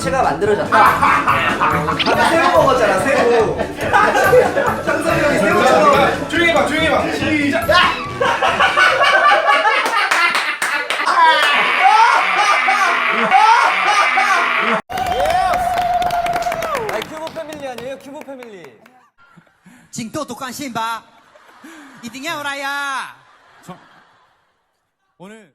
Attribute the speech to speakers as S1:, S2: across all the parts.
S1: 자체가 만들어졌다. 아까 새우 먹었잖아, 새우. 창섭이 형이 새우처럼.
S2: 조용히 해봐 조용히 해봐 시작
S3: 아니 큐브 패밀리 아니에요? 큐브 패밀리.
S4: 请多多关心吧，一定要来呀！
S5: 오늘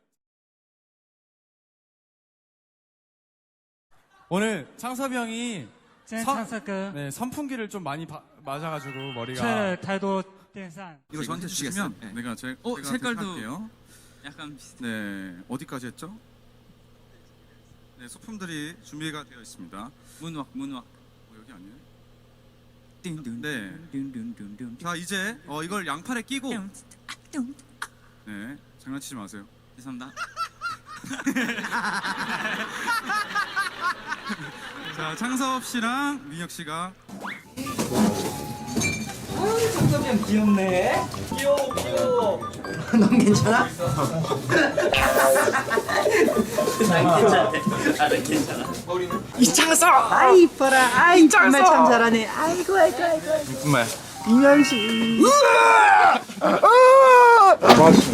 S5: 오늘 창섭이 형이
S6: 今天
S5: 선-
S6: 唱这歌，
S5: 네, 선풍기를 좀 많이 바- 맞아가지고
S6: 吹
S5: 머리가
S6: 了太多电扇。
S7: 이거 저한테 주시면 내가 제
S8: 어,
S7: 제가
S8: 색깔도
S7: 대신할게요.
S8: 약간 비슷.
S7: 네 어디까지 했죠? 네 소품들이 준비가 되어 있습니다.
S8: 문왁 문왁.
S7: 어, 여기 아니에요?
S8: 띵띵.
S7: 네.
S8: 띵띵띵띵.
S7: 자 이제 어, 이걸 양팔에 끼고 네 장난치지 마세요.
S8: 죄송합니다.
S7: 자 창섭 씨랑 민혁 씨가
S1: 창섭이 형 귀엽네. 귀여워, 귀여워. 넌 괜찮아? 난 괜찮대. 나는 괜찮아. 이창섭! 아, 이뻐라. 아이, 정말 참 잘하네. 아이고, 아이고, 아이고.
S5: 정말
S1: 이면식.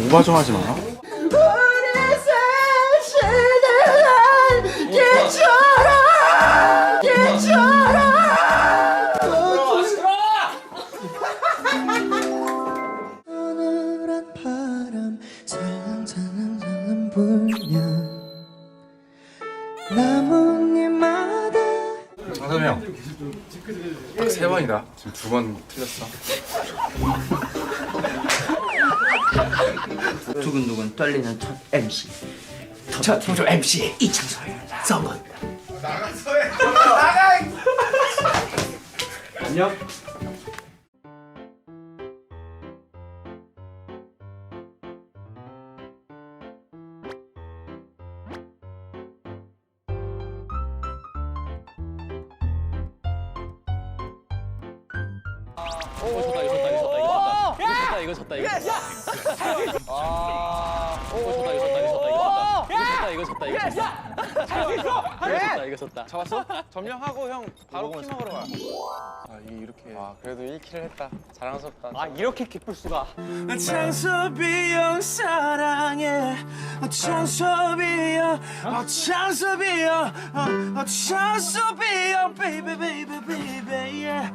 S5: 오바 좀 하지 마.
S4: 서 불면 나뭇잎마다
S5: 창섭이 형. 딱세 번이다. 지금 두 번 틀렸어.
S1: 두근두근 떨리는 첫 MC. 첫 청조 MC 이창섭입니다. 성건입니다. 안녕.
S3: 이거 졌다 이거 졌다 이거 졌다 이거 졌다. 아. 이거 졌다 이거 졌다 이거 졌다 이거 졌다 이거 졌다 이거 졌다 이거 졌다 이거 졌다.
S9: 잡았어? 점령하고 형 바로 키 먹으러 가. 아 이게 이렇게. 아 그래도 1킬을 했다. 자랑스럽다. 아 이렇게 기쁠 수가.
S4: 창섭이 형 사랑해 창섭이 형 어, 창섭이 형 어, 어, 창섭이 형 베이베 베이베 베이베